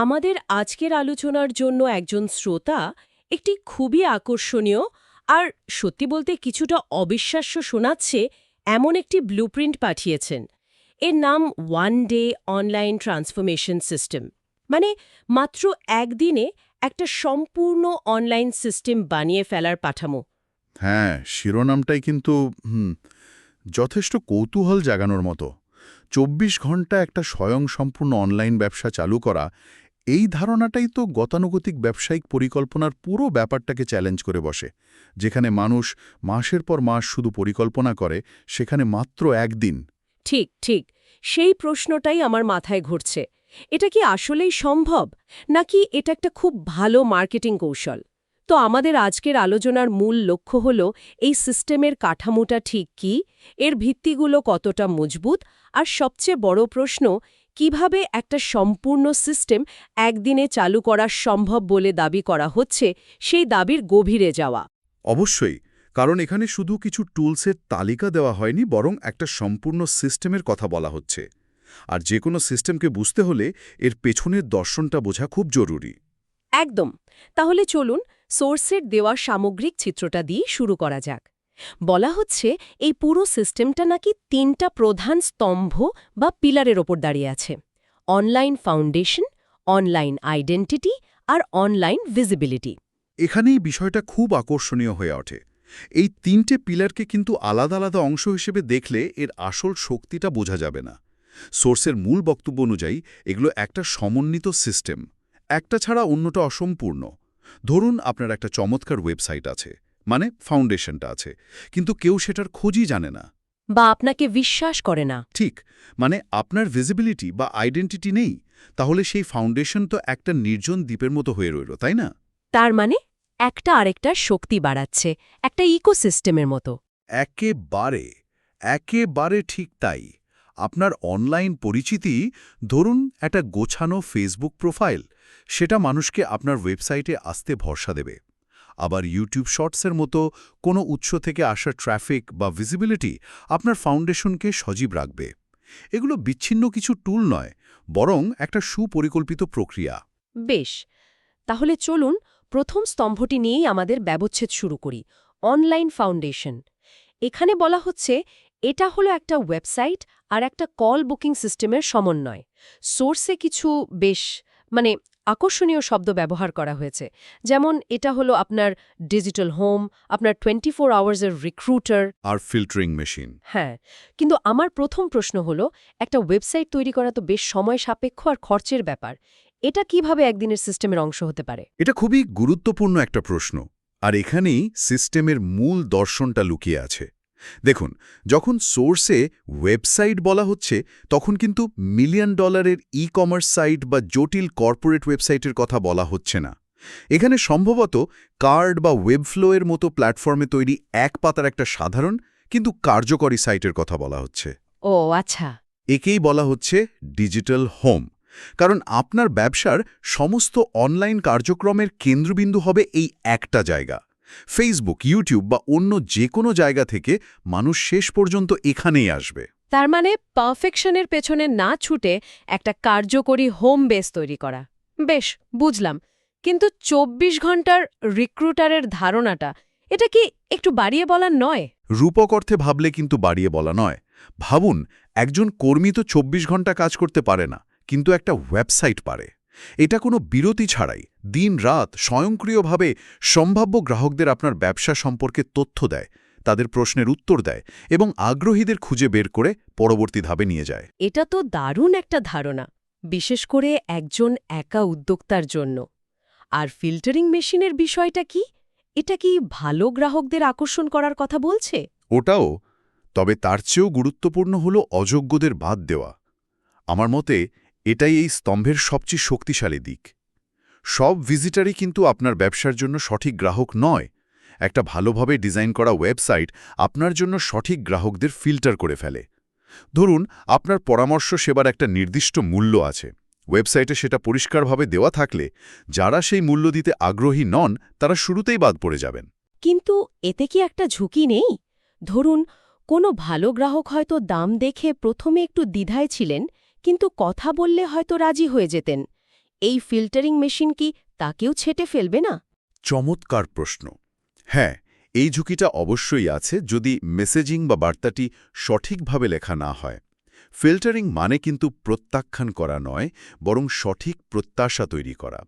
আমাদের আজকের আলোচনার জন্য একজন শ্রোতা একটি খুবই আকর্ষণীয় আর সত্যি বলতে কিছুটা অবিশ্বাস্য শোনাচ্ছে এমন একটি ব্লুপ্রিন্ট পাঠিয়েছেন। এর নাম one day online transformation system মানে মাত্র একদিনে একটা সম্পূর্ণ অনলাইন সিস্টেম বানিয়ে ফেলার পাঠামো। হ্যাঁ শিরোনামটাই কিন্তু যথেষ্ট কৌতূহল জাগানোর মতো। চব্বিশ ঘণ্টা একটা স্বয়ংসম্পূর্ণ অনলাইন ব্যবসা চালু করা এই ধারণাটাই তো গতানুগতিক ব্যবসায়িক পরিকল্পনার পুরো ব্যাপারটাকে চ্যালেঞ্জ করে বসে। যেখানে মানুষ মাসের পর মাস শুধু পরিকল্পনা করে, সেখানে মাত্র একদিন। ঠিক ঠিক। সেই প্রশ্নটাই আমার মাথায় ঘুরছে। এটা কি আসলেই সম্ভব? নাকি এটা একটা খুব ভালো মার্কেটিং কৌশল? তো আমাদের আজকের আলোচনার মূল লক্ষ্য হল, এই সিস্টেমের কাঠামোটা ঠিক কি? এর ভিত্তিগুলো কতটা মজবুত? আর সবচেয়ে বড় প্রশ্ন কীভাবে একটা সম্পূর্ণ সিস্টেম একদিনে চালু করা সম্ভব বলে দাবি করা হচ্ছে সেই দাবির গভীরে যাওয়া। অবশ্যই কারণ এখানে শুধু কিছু টুলসের তালিকা দেওয়া হয়নি বরং একটা সম্পূর্ণ সিস্টেমের কথা বলা হচ্ছে। আর যে কোনো সিস্টেমকে বুঝতে হলে এর পেছনের দর্শনটা বোঝা খুব জরুরি। একদম। তাহলে চলুন সোর্সের দেওয়া সামগ্রিক চিত্রটা দিয়ে শুরু করা যাক। বলা হচ্ছে, এই পুরো সিস্টেমটা নাকি তিনটা প্রধান স্তম্ভ বা পিলারের ওপর দাঁড়িয়ে আছে। অনলাইন ফাউন্ডেশন, অনলাইন আইডেন্টিটি আর অনলাইন ভিজিবিলিটি। এখানেই বিষয়টা খুব আকর্ষণীয় হয়ে ওঠে। এই তিনটে পিলারকে কিন্তু আলাদা আলাদা অংশ হিসেবে দেখলে এর আসল শক্তিটা বোঝা যাবে না। সোর্সের মূল বক্তব্য অনুযায়ী, এগুলো একটা সমন্বিত সিস্টেম। একটা ছাড়া অন্যটা অসম্পূর্ণ। ধরুন আপনার একটা চমৎকার ওয়েবসাইট আছে। মানে ফাউন্ডেশনটা আছে। কিন্তু কেউ সেটার খোঁজই জানে না। বা আপনাকে বিশ্বাস করে না। ঠিক মানে আপনার ভিজিবিলিটি বা আইডেন্টিটি নেই তাহলে সেই ফাউন্ডেশন তো একটা নির্জন দ্বীপের মতো হয়ে রইল তাই না? তার মানে একটা আরেকটা শক্তি বাড়াচ্ছে একটা ইকোসিস্টেমের মতো। একেবারে একেবারে ঠিক তাই। আপনার অনলাইন পরিচিতি ধরুন একটা গোছানো ফেসবুক প্রোফাইল সেটা মানুষকে আপনার ওয়েবসাইটে আসতে ভরসা দেবে। আবার ইউটিউব শর্টসের মতো কোনো উৎস থেকে আসা ট্র্যাফিক বা ভিজিবিলিটি আপনার ফাউন্ডেশনকে সজীব রাখবে। এগুলো বিচ্ছিন্ন কিছু টুল নয়, বরং একটা সুপরিকল্পিত প্রক্রিয়া। বেশ, তাহলে চলুন প্রথম স্তম্ভটি নিয়েই আমাদের ব্যবচ্ছেদ শুরু করি অনলাইন ফাউন্ডেশন এখানে বলা হচ্ছে, এটা হলো একটা ওয়েবসাইট আর একটা কল বুকিং সিস্টেমের সমন্বয়। সোর্সে কিছু বেশ মানে আকর্ষণীয় শব্দ ব্যবহার করা হয়েছে। যেমন এটা হলো আপনার ডিজিটাল হোম আপনার টোয়েন্টি ফোর আওয়ার্সের রিক্রুটার আর ফিল্টারিং মেশিন হ্যাঁ কিন্তু আমার প্রথম প্রশ্ন হলো একটা ওয়েবসাইট তৈরি করা তো বেশ সময় সাপেক্ষ আর খরচের ব্যাপার। এটা কীভাবে একদিনের সিস্টেমের অংশ হতে পারে? এটা খুবই গুরুত্বপূর্ণ একটা প্রশ্ন। আর এখানেই সিস্টেমের মূল দর্শনটা লুকিয়ে আছে। দেখুন যখন সোর্সে ওয়েবসাইট বলা হচ্ছে তখন কিন্তু মিলিয়ন ডলারের ই কমার্স সাইট বা জটিল কর্পোরেট ওয়েবসাইটের কথা বলা হচ্ছে না। এখানে সম্ভবত কার্ড বা ওয়েবফ্লোয়ের মতো প্ল্যাটফর্মে তৈরি এক পাতার একটা সাধারণ কিন্তু কার্যকরী সাইটের কথা বলা হচ্ছে। ও আচ্ছা। একেই বলা হচ্ছে ডিজিটাল হোম। কারণ আপনার ব্যবসার সমস্ত অনলাইন কার্যক্রমের কেন্দ্রবিন্দু হবে এই একটা জায়গা। ফেসবুক ইউটিউব বা অন্য যে কোনো জায়গা থেকে মানুষ শেষ পর্যন্ত এখানেই আসবে। তার মানে পারফেকশনের পেছনে না ছুটে একটা কার্যকরী হোম বেস তৈরি করা। বেশ বুঝলাম। কিন্তু ২৪ ঘণ্টার রিক্রুটারের ধারণাটা এটা কি একটু বাড়িয়ে বলার নয়? রূপক অর্থে ভাবলে কিন্তু বাড়িয়ে বলা নয়। ভাবুন একজন কর্মী তো ২৪ ঘণ্টা কাজ করতে পারে না কিন্তু একটা ওয়েবসাইট পারে। এটা কোনো বিরতি ছাড়াই দিন রাত স্বয়ংক্রিয়ভাবে সম্ভাব্য গ্রাহকদের আপনার ব্যবসা সম্পর্কে তথ্য দেয় তাদের প্রশ্নের উত্তর দেয় এবং আগ্রহীদের খুঁজে বের করে পরবর্তী ধাপে নিয়ে যায়। এটা তো দারুণ একটা ধারণা বিশেষ করে একজন একা উদ্যোক্তার জন্য। আর ফিল্টারিং মেশিনের বিষয়টা কি? এটা কি ভালো গ্রাহকদের আকর্ষণ করার কথা বলছে? ওটাও তবে তার চেয়েও গুরুত্বপূর্ণ হল অযোগ্যদের বাদ দেওয়া। আমার মতে এটাই এই স্তম্ভের সবচেয়ে শক্তিশালী দিক। সব ভিজিটারই কিন্তু আপনার ব্যবসার জন্য সঠিক গ্রাহক নয়। একটা ভালোভাবে ডিজাইন করা ওয়েবসাইট আপনার জন্য সঠিক গ্রাহকদের ফিল্টার করে ফেলে। ধরুন, আপনার পরামর্শ সেবার একটা নির্দিষ্ট মূল্য আছে। ওয়েবসাইটে সেটা পরিষ্কারভাবে দেওয়া থাকলে যারা সেই মূল্য দিতে আগ্রহী নন, তারা শুরুতেই বাদ পড়ে যাবেন। কিন্তু এতে কি একটা ঝুঁকি নেই? ধরুন, কোনো ভালো গ্রাহক হয়তো দাম দেখে প্রথমে একটু দ্বিধায় ছিলেন কিন্তু কথা বললে হয়তো রাজি হয়ে যেতেন। এই ফিল্টারিং মেশিন কি তাকেও ছেটে ফেলবে না? চমৎকার প্রশ্ন। হ্যাঁ এই ঝুঁকিটা অবশ্যই আছে যদি মেসেজিং বা বার্তাটি সঠিকভাবে লেখা না হয়। ফিল্টারিং মানে কিন্তু প্রত্যাখ্যান করা নয়, বরং সঠিক প্রত্যাশা তৈরি করা।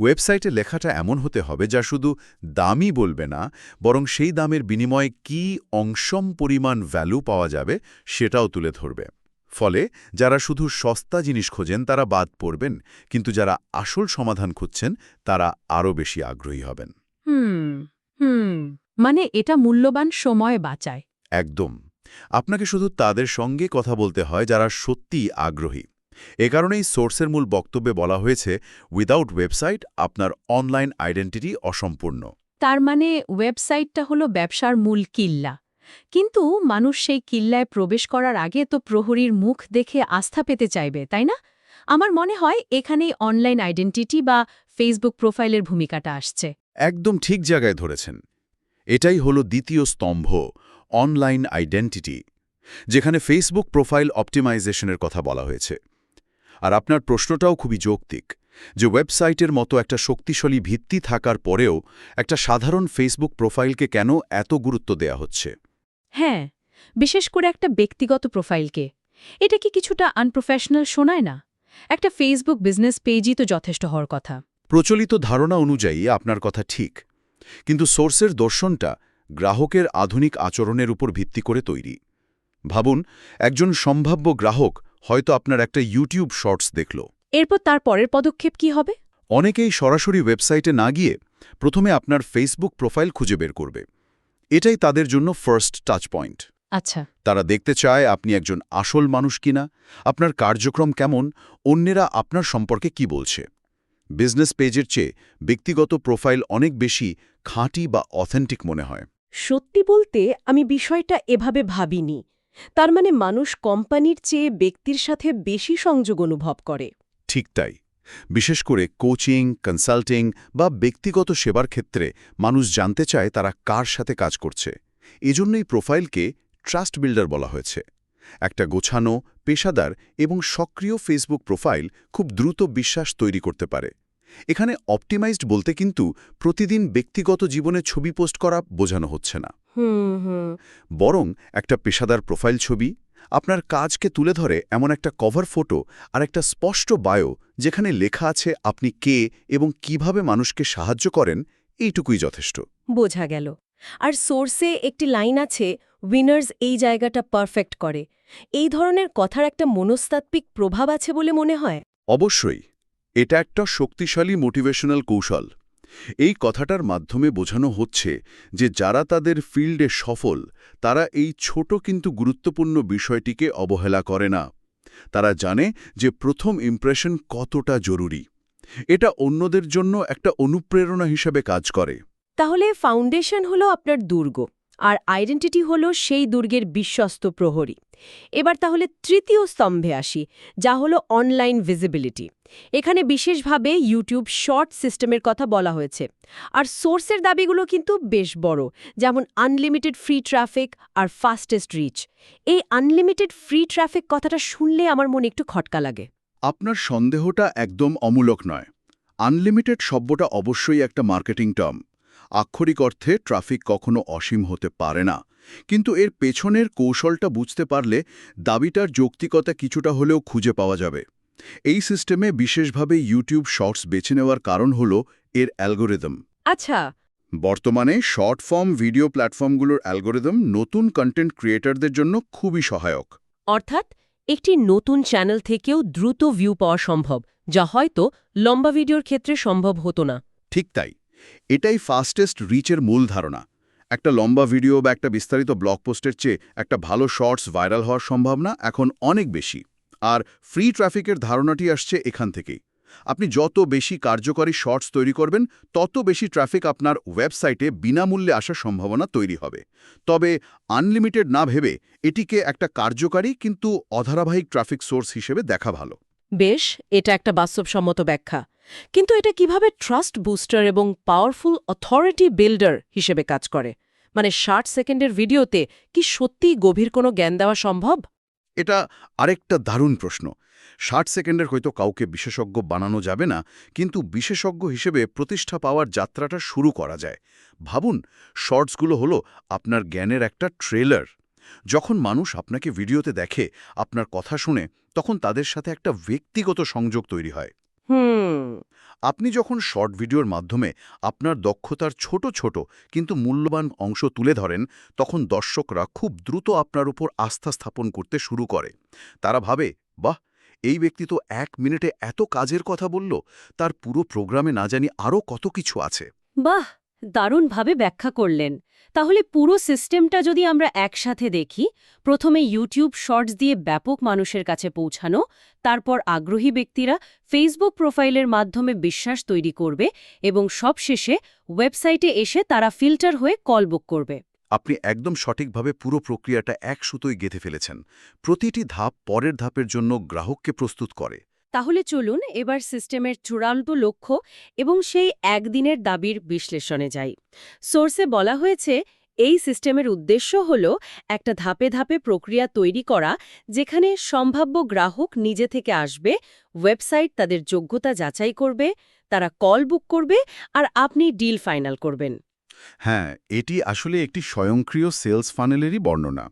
ওয়েবসাইটে লেখাটা এমন হতে হবে যা শুধু দামই বলবে না, বরং সেই দামের বিনিময়ে কি অংশম পরিমাণ ভ্যালু পাওয়া যাবে সেটাও তুলে ধরবে। ফলে যারা শুধু সস্তা জিনিস খোঁজেন তারা বাদ পড়বেন কিন্তু যারা আসল সমাধান খুঁজছেন তারা আরও বেশি আগ্রহী হবেন। হুম হুম মানে এটা মূল্যবান সময় বাঁচায়। একদম। আপনাকে শুধু তাদের সঙ্গে কথা বলতে হয় যারা সত্যিই আগ্রহী। এ কারণেই সোর্সের মূল বক্তব্যে বলা হয়েছে উইদাউট ওয়েবসাইট আপনার অনলাইন আইডেন্টিটি অসম্পূর্ণ। তার মানে ওয়েবসাইটটা হলো ব্যবসার মূল কিল্লা। কিন্তু মানুষ সেই কিল্লায় প্রবেশ করার আগে তো প্রহরীর মুখ দেখে আস্থা পেতে চাইবে, তাই না? আমার মনে হয় এখানেই অনলাইন আইডেন্টিটি বা ফেসবুক প্রোফাইলের ভূমিকাটা আসছে। একদম ঠিক জায়গায় ধরেছেন। এটাই হলো দ্বিতীয় স্তম্ভ, অনলাইন আইডেন্টিটি, যেখানে ফেসবুক প্রোফাইল অপটিমাইজেশনের কথা বলা হয়েছে। আর আপনার প্রশ্নটাও খুবই যৌক্তিক, যে ওয়েবসাইটের মতো একটা শক্তিশালী ভিত্তি থাকার পরেও একটা সাধারণ ফেসবুক প্রোফাইলকে কেন এত গুরুত্ব দেয়া হচ্ছে? হ্যাঁ বিশেষ করে একটা ব্যক্তিগত প্রোফাইলকে। এটা কি কিছুটা আনপ্রফেশনাল শোনায় না? একটা ফেসবুক বিজনেস পেজই তো যথেষ্ট হওয়ার কথা। প্রচলিত ধারণা অনুযায়ী আপনার কথা ঠিক কিন্তু সোর্সের দর্শনটা গ্রাহকের আধুনিক আচরণের উপর ভিত্তি করে তৈরি। ভাবুন একজন সম্ভাব্য গ্রাহক হয়তো আপনার একটা ইউটিউব শর্টস দেখল। এরপর তার পরের পদক্ষেপ কি হবে? অনেকেই সরাসরি ওয়েবসাইটে না গিয়ে প্রথমে আপনার ফেসবুক প্রোফাইল খুঁজে বের করবে। এটাই তাদের জন্য ফার্স্ট টাচ পয়েন্ট আচ্ছা। তারা দেখতে চায় আপনি একজন আসল মানুষ কিনা আপনার কার্যক্রম কেমন অন্যেরা আপনার সম্পর্কে কি বলছে। বিজনেস পেজের চেয়ে ব্যক্তিগত প্রোফাইল অনেক বেশি খাঁটি বা অথেন্টিক মনে হয়। সত্যি বলতে আমি বিষয়টা এভাবে ভাবিনি। তার মানে মানুষ কোম্পানির চেয়ে ব্যক্তির সাথে বেশি সংযোগ অনুভব করে। ঠিক তাই। বিশেষ করে কোচিং কনসাল্টিং বা ব্যক্তিগত সেবার ক্ষেত্রে মানুষ জানতে চায় তারা কার সাথে কাজ করছে। এজন্যই প্রোফাইলকে ট্রাস্ট বিল্ডার বলা হয়েছে। একটা গোছানো পেশাদার এবং সক্রিয় ফেসবুক প্রোফাইল খুব দ্রুত বিশ্বাস তৈরি করতে পারে। এখানে অপটিমাইজড বলতে কিন্তু প্রতিদিন ব্যক্তিগত জীবনে ছবি পোস্ট করা বোঝানো হচ্ছে না। বরং একটা পেশাদার প্রোফাইল ছবি আপনার কাজকে তুলে ধরে এমন একটা কভার ফটো আর একটা স্পষ্ট বায়ো যেখানে লেখা আছে আপনি কে এবং কীভাবে মানুষকে সাহায্য করেন এইটুকুই যথেষ্ট। বোঝা গেল। আর সোর্সে একটি লাইন আছে উইনার্স এই জায়গাটা পারফেক্ট করে। এই ধরনের কথার একটা মনস্তাত্ত্বিক প্রভাব আছে বলে মনে হয়? অবশ্যই। এটা একটা শক্তিশালী মোটিভেশনাল কৌশল। এই কথাটার মাধ্যমে বোঝানো হচ্ছে যে যারা তাদের ফিল্ডে সফল, তারা এই ছোট কিন্তু গুরুত্বপূর্ণ বিষয়টিকে অবহেলা করে না। তারা জানে যে প্রথম ইমপ্রেশন কতটা জরুরি। এটা অন্যদের জন্য একটা অনুপ্রেরণা হিসেবে কাজ করে। তাহলে ফাউন্ডেশন হলো আপনার দুর্গ। আর আইডেন্টিটি হলো সেই দুর্গের বিশ্বস্ত প্রহরী। এবার তাহলে তৃতীয় স্তম্ভে আসি, যা হলো অনলাইন ভিজিবিলিটি এখানে বিশেষভাবে ইউটিউব শর্ট সিস্টেমের কথা বলা হয়েছে। আর সোর্সের দাবিগুলো কিন্তু বেশ বড়, যেমন আনলিমিটেড ফ্রি ট্রাফিক আর ফাস্টেস্ট রিচ এই আনলিমিটেড ফ্রি ট্রাফিক কথাটা শুনলে আমার মনে একটু খটকা লাগে। আপনার সন্দেহটা একদম অমূলক নয়। আনলিমিটেড শব্দটা অবশ্যই একটা মার্কেটিং টার্ম আক্ষরিক অর্থে ট্রাফিক কখনো অসীম হতে পারে না। কিন্তু এর পেছনের কৌশলটা বুঝতে পারলে দাবিটার যৌক্তিকতা কিছুটা হলেও খুঁজে পাওয়া যাবে। এই সিস্টেমে বিশেষভাবে ইউটিউব শর্টস বেছে নেওয়ার কারণ হল এর অ্যালগোরিদম। আচ্ছা। বর্তমানে শর্ট ফর্ম ভিডিও প্ল্যাটফর্মগুলোর অ্যালগোরিদম নতুন কন্টেন্ট ক্রিয়েটরদের জন্য খুবই সহায়ক। অর্থাৎ একটি নতুন চ্যানেল থেকেও দ্রুত ভিউ পাওয়া সম্ভব যা হয়তো লম্বা ভিডিওর ক্ষেত্রে সম্ভব হতো না। ঠিক তাই। এটাই ফাস্টেস্ট রিচের মূল ধারণা। একটা লম্বা ভিডিও বা একটা বিস্তারিত ব্লগ পোস্টের চেয়ে একটা ভালো শর্টস ভাইরাল হওয়ার সম্ভাবনা এখন অনেক বেশি। আর ফ্রি ট্রাফিকের ধারণাটি আসছে এখান থেকেই। আপনি যত বেশি কার্যকরী শর্টস তৈরি করবেন, তত বেশি ট্রাফিক আপনার ওয়েবসাইটে বিনামূল্যে আসার সম্ভাবনা তৈরি হবে। তবে আনলিমিটেড না ভেবে এটিকে একটা কার্যকারী কিন্তু অধারাবাহিক ট্রাফিক সোর্স হিসেবে দেখা ভালো। বেশ, এটা একটা বাস্তবসম্মত ব্যাখ্যা। কিন্তু এটা কীভাবে ট্রাস্ট বুস্টার এবং পাওয়ারফুল অথরিটি বিল্ডার হিসেবে কাজ করে? মানে ষাট সেকেন্ডের ভিডিওতে কি সত্যিই গভীর কোনো জ্ঞান দেওয়া সম্ভব? এটা আরেকটা দারুণ প্রশ্ন। ষাট সেকেন্ডের হয়তো কাউকে বিশেষজ্ঞ বানানো যাবে না, কিন্তু বিশেষজ্ঞ হিসেবে প্রতিষ্ঠা পাওয়ার যাত্রাটা শুরু করা যায়। ভাবুন, শর্টসগুলো হলো আপনার জ্ঞানের একটা ট্রেলার যখন মানুষ আপনাকে ভিডিওতে দেখে, আপনার কথা শুনে, তখন তাদের সাথে একটা ব্যক্তিগত সংযোগ তৈরি হয়। হুম। আপনি যখন শর্ট ভিডিওর মাধ্যমে আপনার দক্ষতার ছোট ছোট কিন্তু মূল্যবান অংশ তুলে ধরেন তখন দর্শকরা খুব দ্রুত আপনার উপর আস্থা স্থাপন করতে শুরু করে। তারা ভাবে বাহ এই ব্যক্তি তো এক মিনিটে এত কাজের কথা বলল তার পুরো প্রোগ্রামে না জানি আরও কত কিছু আছে। বাহ! দারুণভাবে ব্যাখ্যা করলেন। তাহলে পুরো সিস্টেমটা যদি আমরা একসাথে দেখি, প্রথমে ইউটিউব শর্টস দিয়ে ব্যাপক মানুষের কাছে পৌঁছানো, তারপর আগ্রহী ব্যক্তিরা ফেসবুক প্রোফাইলের মাধ্যমে বিশ্বাস তৈরি করবে এবং সবশেষে ওয়েবসাইটে এসে তারা ফিল্টার হয়ে কল বুক করবে। আপনি একদম সঠিকভাবে পুরো প্রক্রিয়াটা এক সুতোয় গেঁথে ফেলেছেন। প্রতিটি ধাপ পরের ধাপের জন্য গ্রাহককে প্রস্তুত করে। তাহলে চলুন এবার সিস্টেমের চূড়ান্ত লক্ষ্য এবং সেই একদিনের দাবির বিশ্লেষণে যাই। সোর্সে বলা হয়েছে, এই সিস্টেমের উদ্দেশ্য হল একটা ধাপে ধাপে প্রক্রিয়া তৈরি করা, যেখানে সম্ভাব্য গ্রাহক নিজে থেকে আসবে, ওয়েবসাইট তাদের যোগ্যতা যাচাই করবে, তারা কল বুক করবে আর আপনি ডিল ফাইনাল করবেন। হ্যাঁ এটি আসলে একটি স্বয়ংক্রিয় সেলস ফানেলেরই বর্ণনা।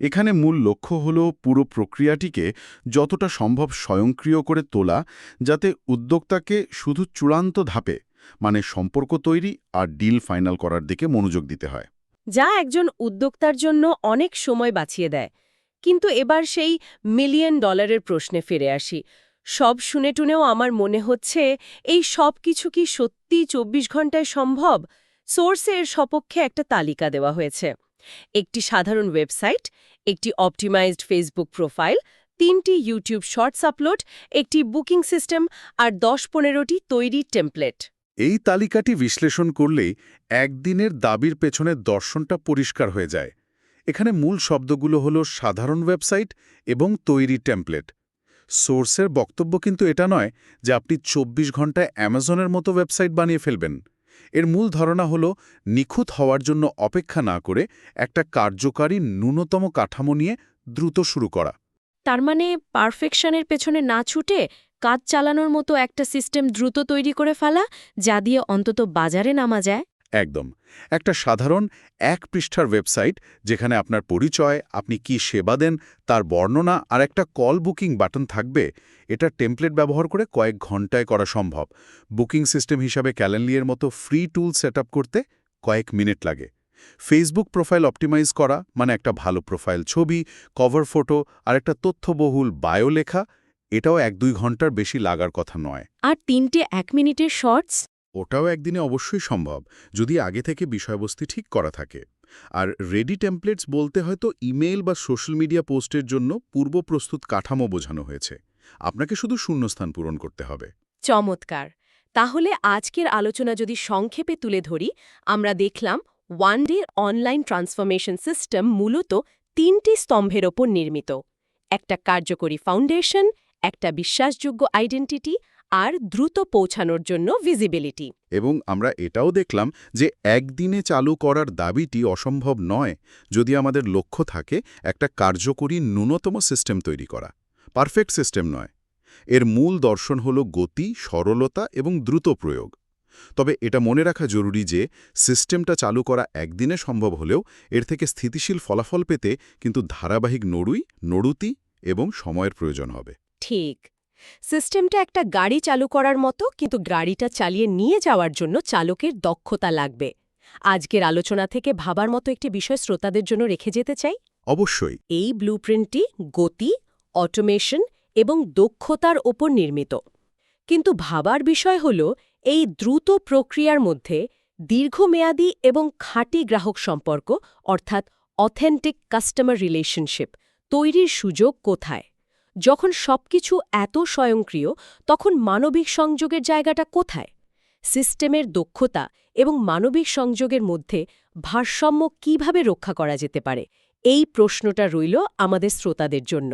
এখানে মূল লক্ষ্য হল পুরো প্রক্রিয়াটিকে যতটা সম্ভব স্বয়ংক্রিয় করে তোলা, যাতে উদ্যোক্তাকে শুধু চূড়ান্ত ধাপে মানে সম্পর্ক তৈরি আর ডিল ফাইনাল করার দিকে মনোযোগ দিতে হয়। যা একজন উদ্যোক্তার জন্য অনেক সময় বাঁচিয়ে দেয়। কিন্তু এবার সেই মিলিয়ন ডলারের প্রশ্নে ফিরে আসি। সব শুনে টুনেও আমার মনে হচ্ছে, এই সব কিছু কি সত্যি চব্বিশ ঘন্টায় সম্ভব? সোর্সের সপক্ষে একটা তালিকা দেওয়া হয়েছে। একটি সাধারণ ওয়েবসাইট একটি অপটিমাইজড ফেসবুক প্রোফাইল তিনটি ইউটিউব শর্টস আপলোড একটি বুকিং সিস্টেম আর দশ পনেরোটি তৈরি টেমপ্লেট এই তালিকাটি বিশ্লেষণ করলেই একদিনের দাবির পেছনে দর্শনটা পরিষ্কার হয়ে যায়। এখানে মূল শব্দগুলো হলো সাধারণ ওয়েবসাইট এবং তৈরি টেমপ্লেট সোর্সের বক্তব্য কিন্তু এটা নয় যে আপনি ২৪ ঘন্টায় অ্যামাজনের মতো ওয়েবসাইট বানিয়ে ফেলবেন। এর মূল ধারণা হল নিখুঁত হওয়ার জন্য অপেক্ষা না করে একটা কার্যকারী ন্যূনতম কাঠামো নিয়ে দ্রুত শুরু করা। তার মানে পারফেকশনের পেছনে না ছুটে কাজ চালানোর মতো একটা সিস্টেম দ্রুত তৈরি করে ফেলা, যা দিয়ে অন্তত বাজারে নামা যায়। একদম। একটা সাধারণ এক পৃষ্ঠার ওয়েবসাইট যেখানে আপনার পরিচয়, আপনি কি সেবা দেন, তার বর্ণনা আর একটা কল বুকিং বাটন থাকবে, এটা টেমপ্লেট ব্যবহার করে কয়েক ঘন্টায় করা সম্ভব। বুকিং সিস্টেম হিসাবে ক্যালেন্ডলিয়ের মতো ফ্রি টুল সেট করতে কয়েক মিনিট লাগে। ফেসবুক প্রোফাইল অপটিমাইজ করা মানে একটা ভালো প্রোফাইল ছবি, কভার ফটো আর একটা তথ্যবহুল বায়ো লেখা এটাও এক দুই ঘণ্টার বেশি লাগার কথা নয়। আর তিনটে এক মিনিটের শর্টস? ওটাও একদিনে অবশ্যই সম্ভব, যদি আগে থেকে বিষয়বস্তু ঠিক করা থাকে। আর রেডি টেমপ্লেটস বলতে হয়তো ইমেল বা সোশ্যাল মিডিয়া পোস্টের জন্য পূর্ব প্রস্তুত কাঠামো বোঝানো হয়েছে। আপনাকে শুধু শূন্যস্থান পূরণ করতে হবে। চমৎকার! তাহলে আজকের আলোচনা যদি সংক্ষেপে তুলে ধরি, আমরা দেখলাম one day online transformation system মূলত তিনটি স্তম্ভের ওপর নির্মিত। একটা কার্যকরী ফাউন্ডেশন একটা বিশ্বাসযোগ্য আইডেন্টিটি আর দ্রুত পৌঁছানোর জন্য ভিজিবিলিটি এবং আমরা এটাও দেখলাম যে একদিনে চালু করার দাবিটি অসম্ভব নয় যদি আমাদের লক্ষ্য থাকে একটা কার্যকরী ন্যূনতম সিস্টেম তৈরি করা। পারফেক্ট সিস্টেম নয়। এর মূল দর্শন হল গতি সরলতা এবং দ্রুত প্রয়োগ। তবে এটা মনে রাখা জরুরি যে সিস্টেমটা চালু করা একদিনে সম্ভব হলেও এর থেকে স্থিতিশীল ফলাফল পেতে কিন্তু ধারাবাহিক নড়ুই নড়ুতি এবং সময়ের প্রয়োজন হবে। ঠিক। সিস্টেমটা একটা গাড়ি চালু করার মতো কিন্তু গাড়িটা চালিয়ে নিয়ে যাওয়ার জন্য চালকের দক্ষতা লাগবে। আজকের আলোচনা থেকে ভাবার মতো একটি বিষয় শ্রোতাদের জন্য রেখে যেতে চাই। অবশ্যই। এই ব্লুপ্রিন্টটি গতি অটোমেশন এবং দক্ষতার ওপর নির্মিত। কিন্তু ভাবার বিষয় হল এই দ্রুত প্রক্রিয়ার মধ্যে দীর্ঘমেয়াদী এবং খাঁটি গ্রাহক সম্পর্ক অর্থাৎ অথেন্টিক কাস্টমার রিলেশনশিপ তৈরির সুযোগ কোথায়? যখন সবকিছু এত স্বয়ংক্রিয়, তখন মানবিক সংযোগের জায়গাটা কোথায়? সিস্টেমের দক্ষতা এবং মানবিক সংযোগের মধ্যে ভারসাম্য কীভাবে রক্ষা করা যেতে পারে? এই প্রশ্নটা রইল আমাদের শ্রোতাদের জন্য।